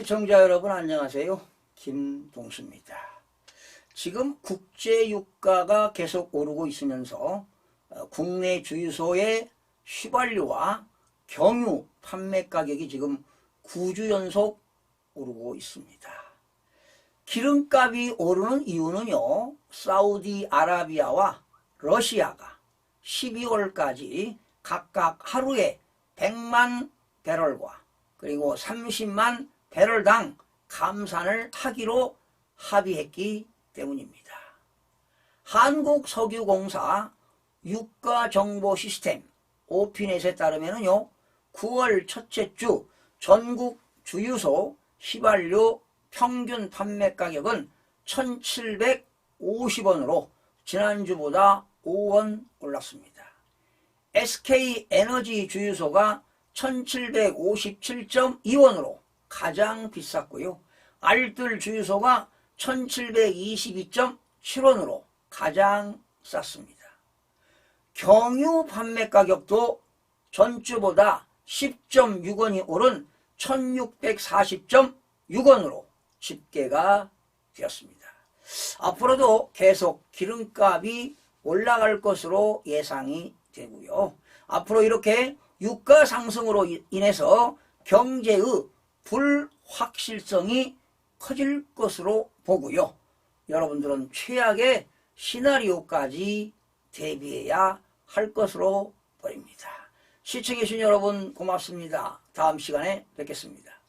시청자 여러분 안녕하세요. 김동수입니다. 지금 국제 유가가 계속 오르고 있으면서 어, 국내 주유소의 휘발유와 경유 판매 가격이 지금 9주 연속 오르고 있습니다. 기름값이 오르는 이유는요, 사우디아라비아와 러시아가 12월까지 각각 하루에 100만 배럴과 그리고 30만 배럴당 감산을 하기로 합의했기 때문입니다. 한국석유공사 유가정보시스템 오피넷에 따르면요 9월 첫째 주 전국 주유소 휘발유 평균 판매 가격은 1,750원으로 지난주보다 5원 올랐습니다. SK 에너지 주유소가 1757.2원으로 가장 비쌌고요. 알뜰 주유소가 1722.7원으로 가장 쌌습니다. 경유 판매 가격도 전주보다 10.6원이 오른 1640.6원으로 집계가 되었습니다. 앞으로도 계속 기름값이 올라갈 것으로 예상이 되고요. 앞으로 이렇게 유가 상승으로 인해서 경제의 불확실성이 커질 것으로 보고요. 여러분들은 최악의 시나리오까지 대비해야 할 것으로 보입니다. 시청해주신 여러분 고맙습니다. 다음 시간에 뵙겠습니다.